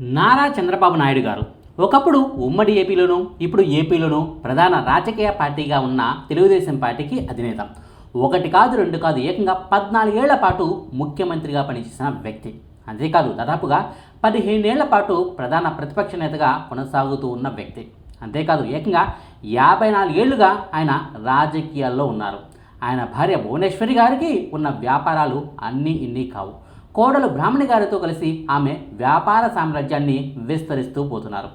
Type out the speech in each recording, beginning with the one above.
నారా చంద్రబాబు నాయుడు గారు. ఒకప్పుడు ఉమ్మడి ఏపీలోనూ ఇప్పుడు ఏపీలోనూ ప్రధాన రాజకీయ పార్టీగా ఉన్న తెలుగుదేశం పార్టీకి అధినేత. ఒకటి కాదు రెండు కాదు ఏకంగా పద్నాలుగేళ్ళ పాటు ముఖ్యమంత్రిగా పనిచేసిన వ్యక్తి. అంతేకాదు దాదాపుగా పదిహేనేళ్ళ పాటు ప్రధాన ప్రతిపక్ష నేతగా కొనసాగుతూ ఉన్న వ్యక్తి. అంతేకాదు ఏకంగా యాభై నాలుగేళ్ళుగా ఆయన రాజకీయాల్లో ఉన్నారు. ఆయన భార్య భువనేశ్వరి గారికి ఉన్న వ్యాపారాలు అన్నీ ఇన్ని కావు. కోడలు బ్రాహ్మణి గారితో కలిసి ఆమె వ్యాపార సామ్రాజ్యాన్ని విస్తరిస్తూ పోతున్నారు.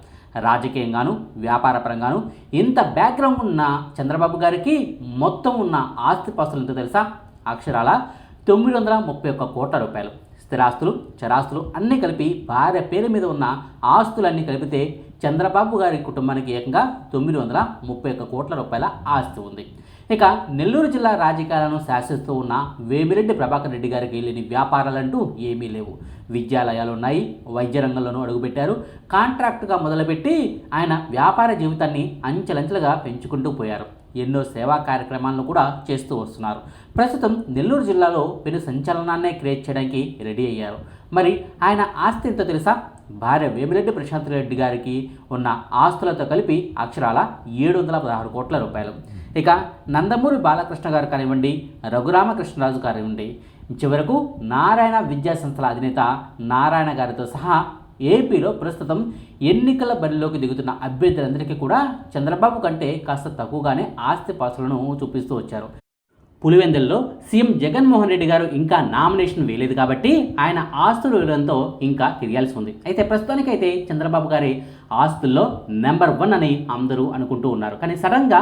రాజకీయంగాను వ్యాపారపరంగాను ఇంత బ్యాక్గ్రౌండ్ ఉన్న చంద్రబాబు గారికి మొత్తం ఉన్న ఆస్తిపాస్తులు ఎంత తెలుసా? అక్షరాల తొమ్మిది వందల ముప్పై ఒక్క కోట్ల రూపాయలు. స్థిరాస్తులు చరాస్తులు అన్నీ కలిపి భార్య పేరు మీద ఉన్న ఆస్తులన్నీ కలిపితే చంద్రబాబు గారి కుటుంబానికి ఏకంగా తొమ్మిది వందల ముప్పై ఒక్క కోట్ల రూపాయల ఆస్తి ఉంది. ఇక నెల్లూరు జిల్లా రాజకీయాలను శాసిస్తూ ఉన్న వేమిరెడ్డి ప్రభాకర్ రెడ్డి గారికి లేని వ్యాపారాలంటూ ఏమీ లేవు. విద్యాలయాలు ఉన్నాయి వైద్య రంగంలోనూ అడుగుపెట్టారు. కాంట్రాక్టుగా మొదలుపెట్టి ఆయన వ్యాపార జీవితాన్ని అంచెలంచెలుగా పెంచుకుంటూ పోయారు. ఎన్నో సేవా కార్యక్రమాలను కూడా చేస్తూ వస్తున్నారు. ప్రస్తుతం నెల్లూరు జిల్లాలో పెను సంచలనాన్నే క్రియేట్ చేయడానికి రెడీ అయ్యారు. మరి ఆయన ఆస్తి ఎంతో తెలుసా? భార్య వేమిరెడ్డి ప్రశాంత్ రెడ్డి గారికి ఉన్న ఆస్తులతో కలిపి అక్షరాల ఏడు వందల పదహారు కోట్ల రూపాయలు. ఇక నందమూరి బాలకృష్ణ గారు కానివ్వండి రఘురామకృష్ణరాజు కానివ్వండి చివరకు నారాయణ విద్యా సంస్థల అధినేత నారాయణ గారితో సహా ఏపీలో ప్రస్తుతం ఎన్నికల బరిలోకి దిగుతున్న అభ్యర్థులందరికీ కూడా చంద్రబాబు కంటే కాస్త తక్కువగానే ఆస్తి పాస్తులను చూపిస్తూ వచ్చారు. పులివెందుల్లో సీఎం జగన్మోహన్ రెడ్డి గారు ఇంకా నామినేషన్ వేయలేదు కాబట్టి ఆయన ఆస్తుల వివరంతో ఇంకా తెలియాల్సి ఉంది. అయితే ప్రస్తుతానికైతే చంద్రబాబు గారి ఆస్తుల్లో నెంబర్ వన్ అని అందరూ అనుకుంటూ ఉన్నారు. కానీ సడన్గా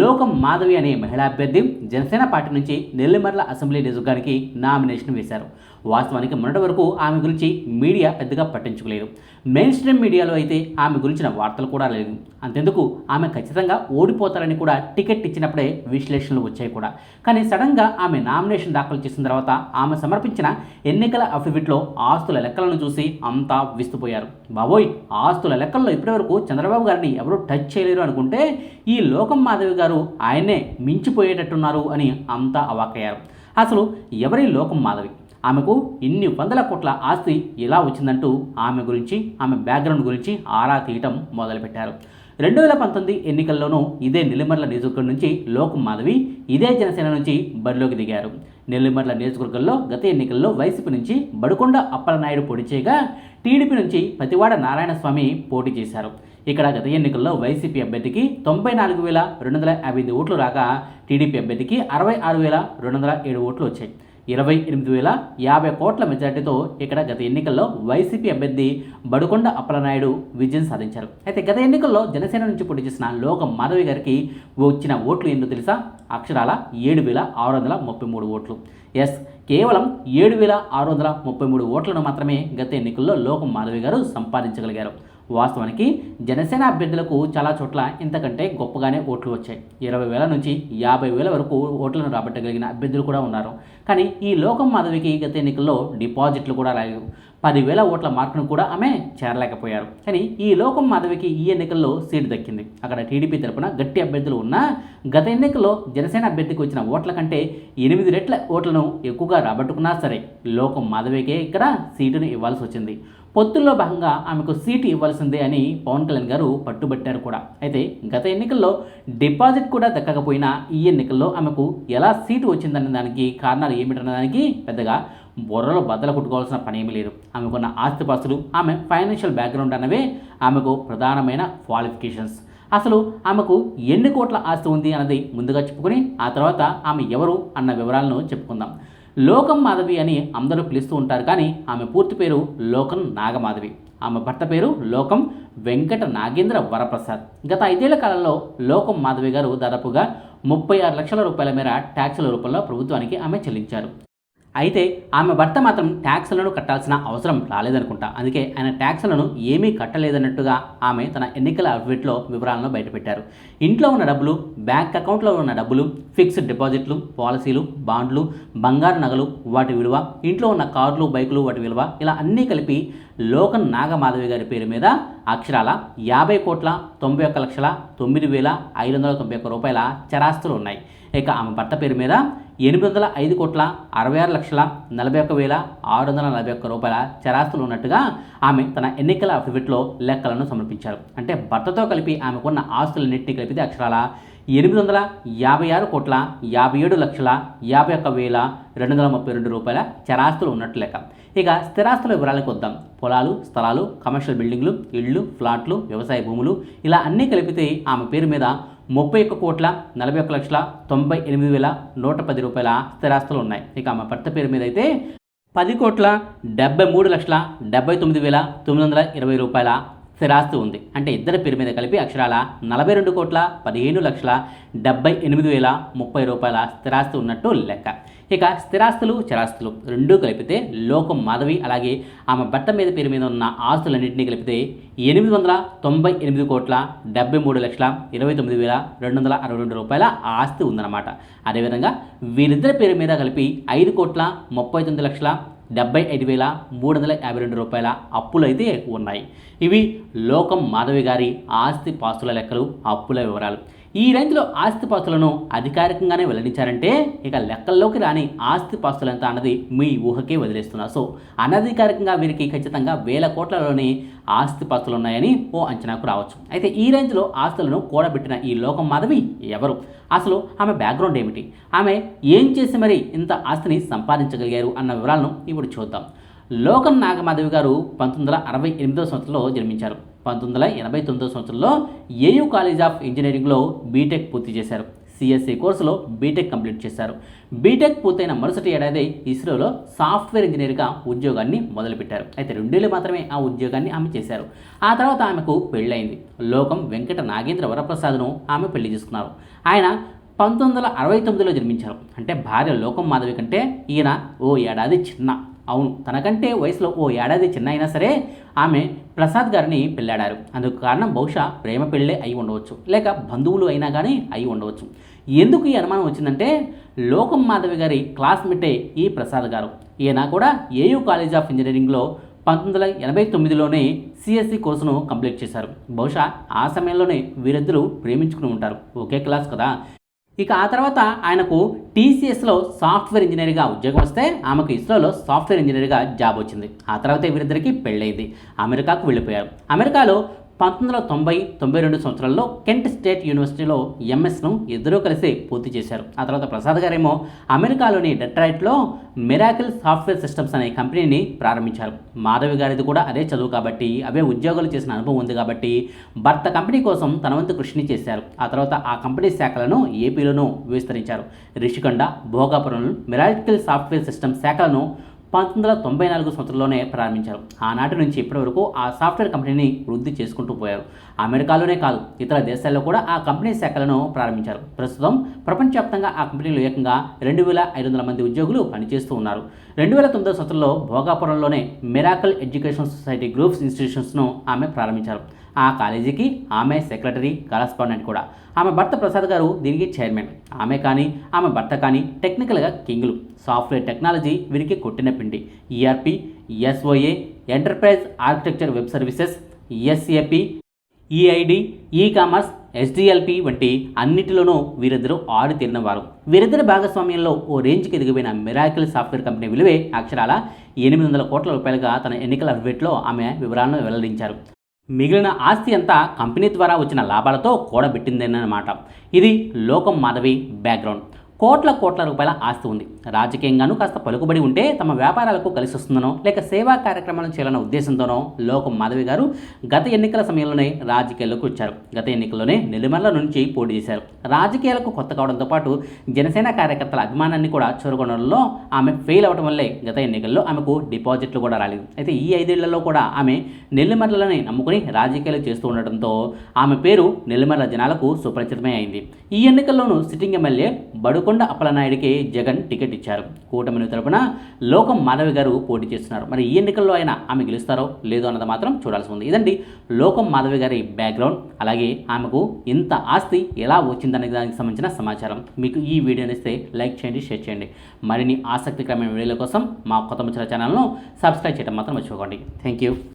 లోకం మాధవి అనే మహిళా అభ్యర్థి జనసేన పార్టీ నుంచి నెల్లిమర్ల అసెంబ్లీ నియోజకవర్గానికి నామినేషన్ వేశారు. వాస్తవానికి మొన్నటి వరకు ఆమె గురించి మీడియా పెద్దగా పట్టించుకోలేదు. మెయిన్ స్ట్రీమ్ మీడియాలో అయితే ఆమె గురించిన వార్తలు కూడా లేదు అంతెందుకు ఆమె ఖచ్చితంగా ఓడిపోతారని కూడా టికెట్ ఇచ్చినప్పుడే విశ్లేషణలు వచ్చాయి కూడా. కానీ సడన్గా ఆమె నామినేషన్ దాఖలు చేసిన తర్వాత ఆమె సమర్పించిన ఎన్నికల అఫిడవిట్లో ఆస్తుల లెక్కలను చూసి అంతా విస్తుపోయారు. బాబోయ్ ఆస్తుల లెక్కల్లో ఇప్పటివరకు చంద్రబాబు గారిని ఎవరూ టచ్ చేయలేరు అనుకుంటే ఈ లోకం మాధవి గారు ఆయన్నే మించిపోయేటట్టున్నారు అని అంతా అవాక్కయ్యారు. అసలు ఎవరి లోకం మాధవి? ఆమెకు ఇన్ని వందల కోట్ల ఆస్తి ఎలా వచ్చిందంటూ ఆమె గురించి ఆమె బ్యాక్గ్రౌండ్ గురించి ఆరా తీయటం మొదలుపెట్టారు. రెండు వేల పంతొమ్మిది ఎన్నికల్లోనూ ఇదే నెల్లిమర్ల నియోజకవర్గం నుంచి లోకం మాధవి ఇదే జనసేన నుంచి బరిలోకి దిగారు. నెల్లిమర్ల నియోజకవర్గంలో గత ఎన్నికల్లో వైసీపీ నుంచి బడుకొండ అప్పలనాయుడు పొడిచేయగా టీడీపీ నుంచి పతివాడ నారాయణస్వామి పోటీ చేశారు. ఇక్కడ గత ఎన్నికల్లో వైసీపీ అభ్యర్థికి తొంభై నాలుగు వేల రెండు వందల యాభై ఐదు ఓట్లు రాగా టీడీపీ అభ్యర్థికి అరవై ఆరు వేల రెండు వందల ఏడు ఓట్లు వచ్చాయి. ఇరవై ఎనిమిది వేల యాభై కోట్ల మెజార్టీతో ఇక్కడ గత ఎన్నికల్లో వైసీపీ అభ్యర్థి బడుకొండ అప్పలనాయుడు విజయం సాధించారు. అయితే గత ఎన్నికల్లో జనసేన నుంచి పోటీ చేసిన లోక మాధవి గారికి వచ్చిన ఓట్లు ఏంటో తెలుసా? అక్షరాల ఏడు వేల ఆరు వందల ముప్పై మూడు ఓట్లు. ఎస్ కేవలం ఏడు వేల ఆరు వందల ముప్పై మూడు ఓట్లను మాత్రమే గత ఎన్నికల్లో లోకం మాధవి గారు సంపాదించగలిగారు. వాస్తవానికి జనసేన అభ్యర్థులకు చాలా చోట్ల ఇంతకంటే గొప్పగానే ఓట్లు వచ్చాయి. ఇరవై వేల నుంచి యాభై వేల వరకు ఓట్లను రాబట్టగలిగిన అభ్యర్థులు కూడా ఉన్నారు. కానీ ఈ లోకం మాధవికి గత ఎన్నికల్లో డిపాజిట్లు కూడా రాలేదు. పదివేల ఓట్ల మార్కును కూడా ఆమె చేరలేకపోయారు. కానీ ఈ లోకం మాధవికి ఈ ఎన్నికల్లో సీటు దక్కింది. అక్కడ టీడీపీ తరపున గట్టి అభ్యర్థులు ఉన్నా గత ఎన్నికల్లో జనసేన అభ్యర్థికి వచ్చిన ఓట్ల కంటే ఎనిమిది రెట్ల ఓట్లను ఎక్కువగా రాబట్టుకున్నా సరే లోకం మాధవికే ఇక్కడ సీటును ఇవ్వాల్సి వచ్చింది. పొత్తుల్లో భాగంగా ఆమెకు సీటు ఇవ్వాల్సిందే అని పవన్ కళ్యాణ్ గారు పట్టుబట్టారు కూడా. అయితే గత ఎన్నికల్లో డిపాజిట్ కూడా దక్కకపోయినా ఈ ఎన్నికల్లో ఆమెకు ఎలా సీటు వచ్చిందనే దానికి కారణాలు ఏమిటన్న దానికి పెద్దగా బుర్రలో బద్దలు కొట్టుకోవాల్సిన పని ఏమీ లేదు. ఆమెకున్న ఆస్తిపాస్తులు ఆమె ఫైనాన్షియల్ బ్యాక్గ్రౌండ్ అన్నవే ఆమెకు ప్రధానమైన క్వాలిఫికేషన్స్. అసలు ఆమెకు ఎన్ని కోట్ల ఆస్తి ఉంది అన్నది ముందుగా చెప్పుకొని ఆ తర్వాత ఆమె ఎవరు అన్న వివరాలను చెప్పుకుందాం. లోకం మాధవి అని అందరూ పిలుస్తూ ఉంటారు కానీ ఆమె పూర్తి పేరు లోకం నాగమాధవి. ఆమె భర్త పేరు లోకం వెంకట నాగేంద్ర వరప్రసాద్. గత ఐదేళ్ళ కాలంలో లోకం మాధవి గారు దాదాపుగా ముప్పై ఆరు లక్షల రూపాయల మేర ట్యాక్సుల రూపంలో ప్రభుత్వానికి ఆమె చెల్లించారు. అయితే ఆమె భర్త మాత్రం ట్యాక్సులను కట్టాల్సిన అవసరం రాలేదనుకుంటా. అందుకే ఆయన ట్యాక్సులను ఏమీ కట్టలేదన్నట్టుగా ఆమె తన ఎన్నికల అఫిడవిట్లో వివరాలను బయటపెట్టారు. ఇంట్లో ఉన్న డబ్బులు బ్యాంక్ అకౌంట్లో ఉన్న డబ్బులు ఫిక్స్డ్ డిపాజిట్లు పాలసీలు బాండ్లు బంగారు నగలు వాటి విలువ ఇంట్లో ఉన్న కార్లు బైకులు వాటి విలువ ఇలా అన్నీ కలిపి లోకన్ నాగమాధవి గారి పేరు మీద అక్షరాల యాభై కోట్ల తొంభై ఒక్క లక్షల తొమ్మిది వేల ఐదు వందల తొంభై ఒక్క రూపాయల చరాస్తులు ఉన్నాయి. ఇక ఆమె భర్త పేరు మీద ఎనిమిది వందల ఐదు కోట్ల అరవై ఆరు లక్షల నలభై ఒక్క వేల ఆరు వందల నలభై ఒక్క రూపాయల చరాస్తులు ఉన్నట్టుగా ఆమె తన ఎన్నికల అఫిడవిట్లో లెక్కలను సమర్పించారు. అంటే భర్తతో కలిపి ఆమెకున్న ఆస్తులన్నింటినీ కలిపితే అక్షరాల ఎనిమిది వందల యాభై ఆరు కోట్ల యాభై ఏడు లక్షల యాభై ఒక్క వేల రెండు వందల ముప్పై రెండు రూపాయల చరాస్తులు ఉన్నట్టు లెక్క. ఇక స్థిరాస్తుల వివరాలకు వద్దాం. పొలాలు స్థలాలు కమర్షియల్ బిల్డింగ్లు ఇళ్ళు ఫ్లాట్లు వ్యవసాయ భూములు ఇలా అన్నీ కలిపితే ఆమె పేరు మీద ముప్పై ఒక్క కోట్ల నలభై ఒక్క లక్షల తొంభై ఎనిమిది వేల నూట పది రూపాయల స్థిరాస్తులు ఉన్నాయి. ఇక ఆమె భర్త పేరు మీద అయితే పది కోట్ల డెబ్బై మూడు లక్షల డెబ్బై తొమ్మిది వేల తొమ్మిది వందల ఇరవై రూపాయల స్థిరాస్తి ఉంది. అంటే ఇద్దరి పేరు మీద కలిపి అక్షరాల నలభై రెండు కోట్ల పదిహేను లక్షల డెబ్బై ఎనిమిది వేల ముప్పై రూపాయల స్థిరాస్తి ఉన్నట్టు లెక్క. ఇక స్థిరాస్తులు చరాస్తులు రెండూ కలిపితే లోకం మాధవి అలాగే ఆమె భర్త మీద పేరు మీద ఉన్న ఆస్తులన్నింటినీ కలిపితే ఎనిమిది వందల తొంభై ఎనిమిది కోట్ల డెబ్బై మూడు లక్షల ఇరవై తొమ్మిది వేల రెండు వందల అరవై రెండు రూపాయల ఆస్తి ఉందన్నమాట. అదేవిధంగా వీరిద్దరి పేరు మీద కలిపి ఐదు కోట్ల ముప్పై తొమ్మిది లక్షల డెబ్బై ఐదు వేల మూడు వందల యాభై రెండు రూపాయల అప్పులు అయితే ఉన్నాయి. ఇవి లోకం మాధవి గారి ఆస్తి పాస్తుల లెక్కలు అప్పుల వివరాలు. ఈ రేంజ్లో ఆస్తిపాస్తులను అధికారికంగానే వెల్లడించారంటే ఇక లెక్కల్లోకి రాని ఆస్తిపాస్తులు ఎంత అన్నది మీ ఊహకే వదిలేస్తున్నా. సో అనధికారికంగా వీరికి ఖచ్చితంగా వేల కోట్లలోని ఆస్తిపాస్తులు ఉన్నాయని ఓ అంచనాకు రావచ్చు. అయితే ఈ రేంజ్లో ఆస్తులను కూడబెట్టిన ఈ లోకం మాధవి ఎవరు? అసలు ఆమె బ్యాక్గ్రౌండ్ ఏమిటి? ఆమె ఏం చేసి మరి ఇంత ఆస్తిని సంపాదించగలిగారు అన్న వివరాలను ఇప్పుడు చూద్దాం. లోకం నాగమాధవి గారు పంతొమ్మిది వందల అరవై ఎనిమిదో సంవత్సరంలో జన్మించారు. పంతొమ్మిది వందల ఎనభై తొమ్మిదో సంవత్సరంలో ఏయూ కాలేజ్ ఆఫ్ ఇంజనీరింగ్లో బీటెక్ పూర్తి చేశారు. సిఎస్సి కోర్సులో బీటెక్ కంప్లీట్ చేశారు. బీటెక్ పూర్తయిన మరుసటి ఏడాది ఇస్రోలో సాఫ్ట్వేర్ ఇంజనీర్గా ఉద్యోగాన్ని మొదలుపెట్టారు. అయితే రెండేళ్ళు మాత్రమే ఆ ఉద్యోగాన్ని ఆమె చేశారు. ఆ తర్వాత ఆమెకు పెళ్ళైంది లోకం వెంకట నాగేంద్ర వరప్రసాద్ను ఆమె పెళ్ళి చేసుకున్నారు. ఆయన పంతొమ్మిది వందల అరవై తొమ్మిదిలో జన్మించారు. అంటే భార్య లోకం మాధవి కంటే ఈయన ఓ ఏడాది చిన్న. అవును తనకంటే వయసులో ఓ ఏడాది చిన్న అయినా సరే ఆమె ప్రసాద్ గారిని పెళ్ళాడారు అందుకు కారణం బహుశా ప్రేమ పెళ్ళే అయి ఉండవచ్చు లేక బంధువులు అయినా కానీ అయి ఉండవచ్చు. ఎందుకు ఈ అనుమానం వచ్చిందంటే లోకం మాధవి గారి క్లాస్మేటే ఈ ప్రసాద్ గారు. ఈయన కూడా ఏయూ కాలేజ్ ఆఫ్ ఇంజనీరింగ్లో పంతొమ్మిది వందల ఎనభై తొమ్మిదిలోనే సిఎస్సి కోర్సును కంప్లీట్ చేశారు. బహుశా ఆ సమయంలోనే వీరిద్దరూ ప్రేమించుకుని ఉంటారు. ఒకే క్లాస్ కదా. ఇక ఆ తర్వాత ఆయనకు టీసీఎస్లో సాఫ్ట్వేర్ ఇంజనీర్గా ఉద్యోగం వస్తే ఆమెకు ఇస్రోలో సాఫ్ట్వేర్ ఇంజనీర్గా జాబ్ వచ్చింది. ఆ తర్వాత వీరిద్దరికి పెళ్ళైంది అమెరికాకు వెళ్ళిపోయారు. అమెరికాలో పంతొమ్మిది వందల తొంభై తొంభై రెండు సంవత్సరాల్లో కెంట్ స్టేట్ యూనివర్సిటీలో ఎంఎస్ను ఇద్దరూ కలిసి పూర్తి చేశారు. ఆ తర్వాత ప్రసాద్ గారేమో అమెరికాలోని డెట్రాయిట్లో మిరాకిల్ సాఫ్ట్వేర్ సిస్టమ్స్ అనే కంపెనీని ప్రారంభించారు. మాధవి గారిది కూడా అదే చదువు కాబట్టి అవే ఉద్యోగాలు చేసిన అనుభవం ఉంది కాబట్టి భర్త కంపెనీ కోసం తన వంతు కృషిని చేశారు. ఆ తర్వాత ఆ కంపెనీ శాఖలను ఏపీలోనూ విస్తరించారు. Rishikonda Bhogapuram miracle software system శాఖలను పంతొమ్మిది వందల తొంభై నాలుగు సంవత్సరంలోనే ప్రారంభించారు. ఆనాటి నుంచి ఇప్పటి వరకు ఆ సాఫ్ట్వేర్ కంపెనీని వృద్ధి చేసుకుంటూ పోయారు. అమెరికాలోనే కాదు ఇతర దేశాల్లో కూడా ఆ కంపెనీ శాఖలను ప్రారంభించారు. ప్రస్తుతం ప్రపంచవ్యాప్తంగా ఆ కంపెనీలో ఏకంగా రెండు వేల ఐదు వందల మంది ఉద్యోగులు పనిచేస్తూ ఉన్నారు. రెండు వేల తొమ్మిదో సంవత్సరంలో భోగాపురంలోనే మిరాకల్ ఎడ్యుకేషన్ సొసైటీ గ్రూప్స్ ఇన్స్టిట్యూషన్స్ను ఆమె ప్రారంభించారు. ఆ కాలేజీకి ఆమె సెక్రటరీ కరస్పాండెంట్ కూడా. ఆమె భర్త ప్రసాద్ గారు దీనికి చైర్మన్. ఆమె కానీ ఆమె భర్త కానీ టెక్నికల్గా కింగులు. సాఫ్ట్వేర్ టెక్నాలజీ వీరికి కొట్టిన పిండి. ERP SOA enterprise architecture web services SAP EID e commerce SDLP వంటి అన్నిటిలోనూ వీరిద్దరూ ఆరు తీరినవారు వీరిద్దరి భాగస్వామ్యంలో ఓ రేంజ్కి ఎదిగిపోయిన మిరాకిల్ సాఫ్ట్వేర్ కంపెనీ విలువే అక్షరాల ఎనిమిది వందల కోట్ల రూపాయలుగా తన ఎన్నికల అఫిడవిట్లో ఆమె వివరాలను వెల్లడించారు. మిగిలిన ఆస్తి అంతా కంపెనీ ద్వారా వచ్చిన లాభాలతో కూడబెట్టిందేనమాట ఇది లోకం మాధవి బ్యాక్గ్రౌండ్. కోట్ల కోట్ల రూపాయల ఆస్తి ఉంది. రాజకీయంగానూ కాస్త పలుకుబడి ఉంటే తమ వ్యాపారాలకు కలిసి వస్తుందనో లేక సేవా కార్యక్రమాలను చేయాలన్న ఉద్దేశంతోనో లోకం మాధవి గారు గత ఎన్నికల సమయంలోనే రాజకీయాల్లోకి వచ్చారు. గత ఎన్నికల్లోనే నెల్లిమర్ల నుంచి పోటీ చేశారు. రాజకీయాలకు కొత్త కావడంతో పాటు జనసేన కార్యకర్తల అభిమానాన్ని కూడా చూరగొనడంలో ఆమె ఫెయిల్ అవడం వల్లే గత ఎన్నికల్లో ఆమెకు డిపాజిట్లు కూడా రాలేదు. అయితే ఈ ఐదేళ్ళలో కూడా ఆమె నెల్లిమర్లని నమ్ముకుని రాజకీయాలు చేస్తూ ఉండటంతో ఆమె పేరు నెల్లిమర్ల జనాలకు సుపరిచితమే అయింది. ఈ ఎన్నికల్లోనూ సిట్టింగ్ ఎమ్మెల్యే బడుకొండ అప్పలనాయుడికి జగన్ టికెట్ ఇచ్చారు కూటమిని తరపున లోకం మాధవి గారు పోటీ చేస్తున్నారు. మరి ఈ ఎన్నికల్లో ఆయన ఆమె గెలుస్తారో లేదో అన్నది మాత్రం చూడాల్సి ఉంది. ఇదండి లోకం మాధవి గారి బ్యాక్గ్రౌండ్. అలాగే ఆమెకు ఇంత ఆస్తి ఎలా వచ్చిందనే దానికి సంబంధించిన సమాచారం. మీకు ఈ వీడియో ఇస్తే లైక్ చేయండి షేర్ చేయండి. మరిన్ని ఆసక్తికరమైన వీడియోల కోసం మా కొత్త ముచ్చల ఛానల్ను సబ్స్క్రైబ్ చేయడం మాత్రం మర్చిపోకండి. Thank you.